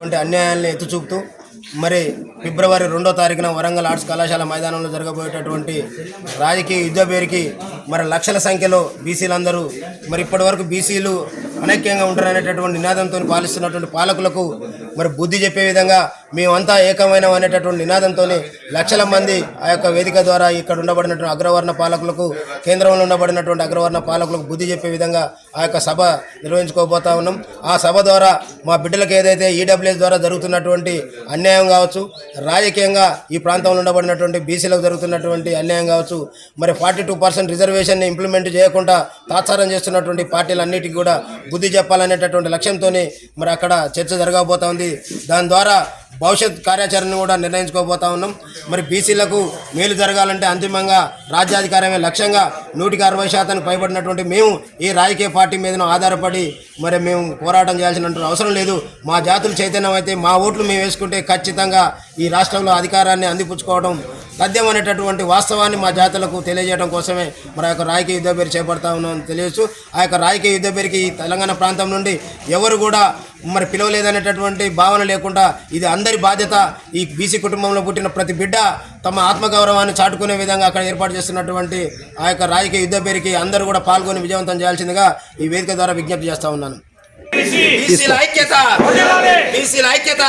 వంటి అన్యాయాలను ఎత్తి చూపుతూ మరి ఫిబ్రవరి రెండో తారీఖున వరంగల్ ఆర్ట్స్ కళాశాల మైదానంలో జరగబోయేటటువంటి రాజకీయ యుద్ధ పేరుకి మరి లక్షల సంఖ్యలో బీసీలందరూ మరి ఇప్పటి వరకు బీసీలు అనైక్యంగా ఉంటారనేటటువంటి నినాదంతో పాలిస్తున్నటువంటి పాలకులకు మరి బుద్ధి చెప్పే విధంగా మేమంతా ఏకమైన అనేటటువంటి నినాదంతో లక్షల మంది ఆ యొక్క వేదిక ద్వారా ఇక్కడ ఉండబడినటువంటి అగ్రవర్ణ పాలకులకు కేంద్రంలో ఉండబడినటువంటి అగ్రవర్ణ పాలకులకు బుద్ధి చెప్పే విధంగా ఆ యొక్క సభ నిర్వహించుకోబోతా ఉన్నాం. ఆ సభ ద్వారా మా బిడ్డలకు ఏదైతే ఈడబ్ల్యూఎస్ ద్వారా జరుగుతున్నటువంటి అన్యాయం కావచ్చు రాజకీయంగా ఈ ప్రాంతంలో ఉండబడినటువంటి బీసీలకు జరుగుతున్నటువంటి అన్యాయం కావచ్చు మరి ఫార్టీ టూ పర్సెంట్ రిజర్వేషన్ని ఇంప్లిమెంట్ చేయకుండా తాత్సారం చేస్తున్నటువంటి పార్టీలన్నిటికీ కూడా బుద్ధి చెప్పాలనేటటువంటి లక్ష్యంతో మరి అక్కడ చర్చ జరగబోతా ఉంది. దాని ద్వారా భవిష్యత్ కార్యాచరణను కూడా నిర్ణయించుకోబోతా ఉన్నాం. మరి బీసీలకు మేలు జరగాలంటే అంతిమంగా రాజ్యాధికారమే లక్ష్యంగా నూటికి అరవై శాతానికి పైబడినటువంటి మేము ఈ రాజకీయ పార్టీ మీద ఆధారపడి మరి మేము పోరాటం చేయాల్సిన అవసరం లేదు. మా జాతులు చైతన్యం అయితే మా ఓట్లు మేము వేసుకుంటే ఖచ్చితంగా ఈ రాష్ట్రంలో అధికారాన్ని అందిపుచ్చుకోవడం తథ్యం అనేటటువంటి వాస్తవాన్ని మా జాతులకు తెలియజేయడం కోసమే మరి ఆ యొక్క రాజకీయ యుద్ధ పేరు చేపడతా ఉన్నాం తెలియచ్చు ఆ యొక్క రాజకీయ యుద్ధ పేరుకి ఈ తెలంగాణ ప్రాంతం నుండి ఎవరు కూడా మరి పిలవలేదనేటటువంటి భావన లేకుండా ఇది అందరి బాధ్యత ఈ బీసీ కుటుంబంలో పుట్టిన ప్రతి బిడ్డ తమ ఆత్మగౌరవాన్ని చాటుకునే విధంగా అక్కడ ఏర్పాటు చేస్తున్నటువంటి ఆ యొక్క రాజకీయ యుద్ధ పేరుకి అందరూ కూడా పాల్గొని విజయవంతం చేయాల్సిందిగా ఈ వేదిక ద్వారా విజ్ఞప్తి చేస్తా ఉన్నాను. ఐక్యత! ఐక్యత!